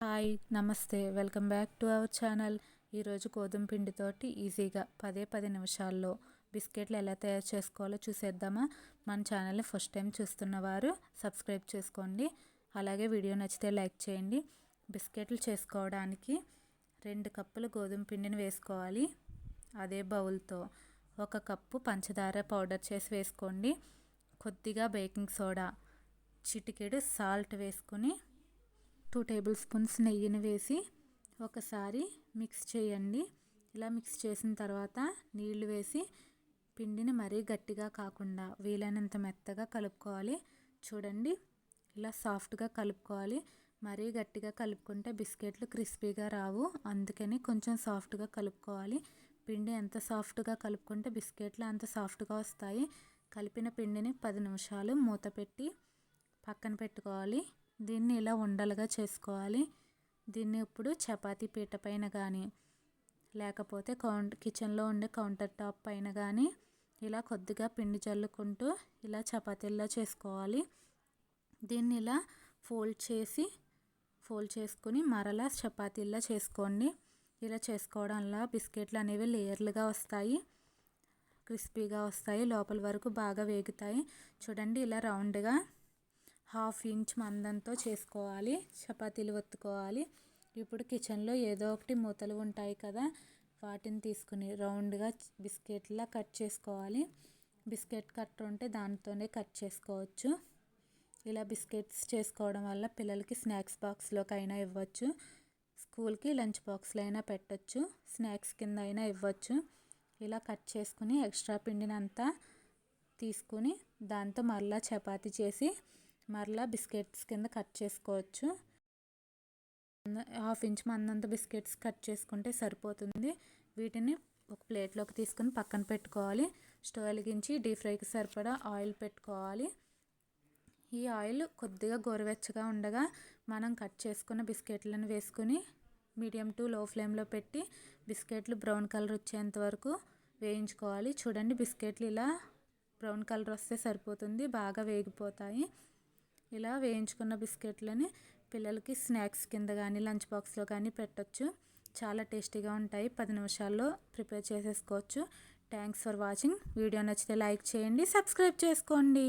Hi నమస్తే. Welcome back to our channel. ఈరోజు గోధుమ పిండితోటి ఈజీగా పదే పది నిమిషాల్లో బిస్కెట్లు ఎలా తయారు చేసుకోవాలో చూసేద్దామా. మన ఛానల్ని ఫస్ట్ టైం చూస్తున్నవారు సబ్స్క్రైబ్ చేసుకోండి. అలాగే వీడియో నచ్చితే లైక్ చేయండి. బిస్కెట్లు చేసుకోవడానికి రెండు కప్పులు గోధుమ పిండిని వేసుకోవాలి. అదే బౌల్తో ఒక కప్పు పంచదార పౌడర్ చేసి వేసుకోండి. కొద్దిగా బేకింగ్ సోడా చిటికెడు సాల్ట్ వేసుకుని టూ టేబుల్ స్పూన్స్ నెయ్యిని వేసి ఒకసారి మిక్స్ చేయండి. ఇలా మిక్స్ చేసిన తర్వాత నీళ్ళు వేసి పిండిని మరీ గట్టిగా కాకుండా వీలైనంత మెత్తగా కలుపుకోవాలి. చూడండి ఇలా సాఫ్ట్గా కలుపుకోవాలి. మరీ గట్టిగా కలుపుకుంటే బిస్కెట్లు క్రిస్పీగా రావు. అందుకని కొంచెం సాఫ్ట్గా కలుపుకోవాలి. పిండి ఎంత సాఫ్ట్గా కలుపుకుంటే బిస్కెట్లు అంత సాఫ్ట్గా వస్తాయి. కలిపిన పిండిని పది నిమిషాలు మూత పెట్టి పక్కన పెట్టుకోవాలి. దీన్ని ఇలా ఉండలుగా చేసుకోవాలి. దీన్ని ఇప్పుడు చపాతీ పీట పైన కానీ లేకపోతే కౌంట్ కిచెన్లో ఉండే కౌంటర్ టాప్ పైన కానీ ఇలా కొద్దిగా పిండి చల్లుకుంటూ ఇలా చపాతీల్లో చేసుకోవాలి. దీన్ని ఇలా ఫోల్డ్ చేసి ఫోల్డ్ చేసుకుని మరలా చపాతీల్లో చేసుకోండి. ఇలా చేసుకోవడం వల్ల బిస్కెట్లు అనేవి లేయర్లుగా వస్తాయి. క్రిస్పీగా వస్తాయి. లోపల వరకు బాగా వేగుతాయి. చూడండి ఇలా రౌండ్గా హాఫ్ ఇంచ్ మందంతో చేసుకోవాలి. చపాతీలు ఒత్తుకోవాలి. ఇప్పుడు కిచెన్లో ఏదో ఒకటి మూతలు ఉంటాయి కదా వాటిని తీసుకుని రౌండ్గా బిస్కెట్లా కట్ చేసుకోవాలి. బిస్కెట్ కట్టర్ ఉంటే దానితోనే కట్ చేసుకోవచ్చు. ఇలా బిస్కెట్స్ చేసుకోవడం వల్ల పిల్లలకి స్నాక్స్ బాక్స్లోకి అయినా ఇవ్వచ్చు. స్కూల్కి లంచ్ బాక్స్లో అయినా పెట్టచ్చు. స్నాక్స్ కింద అయినా ఇవ్వచ్చు. ఇలా కట్ చేసుకుని ఎక్స్ట్రా పిండినంతా తీసుకుని దాంతో మరలా చపాతీ చేసి మరలా బిస్కెట్స్ కింద కట్ చేసుకోవచ్చు. హాఫ్ ఇంచ్ మందంత బిస్కెట్స్ కట్ చేసుకుంటే సరిపోతుంది. వీటిని ఒక ప్లేట్లోకి తీసుకుని పక్కన పెట్టుకోవాలి. స్టవ్ వెలిగించి డీప్ ఫ్రైకి సరిపడా ఆయిల్ పెట్టుకోవాలి. ఈ ఆయిల్ కొద్దిగా గోరువెచ్చగా ఉండగా మనం కట్ చేసుకున్న బిస్కెట్లను వేసుకుని మీడియం టు లో ఫ్లేమ్లో పెట్టి బిస్కెట్లు బ్రౌన్ కలర్ వచ్చేంత వరకు వేయించుకోవాలి. చూడండి బిస్కెట్లు ఇలా బ్రౌన్ కలర్ వస్తే సరిపోతుంది బాగా వేగిపోతాయి. ఇలా వేయించుకున్న బిస్కెట్లని పిల్లలకి స్నాక్స్ కింద కానీ లంచ్ బాక్స్లో కానీ పెట్టచ్చు. చాలా టేస్టీగా ఉంటాయి. పది నిమిషాల్లో ప్రిపేర్ చేసేసుకోవచ్చు. Thanks for watching. వీడియో నచ్చితే లైక్ చేయండి సబ్స్క్రైబ్ చేసుకోండి.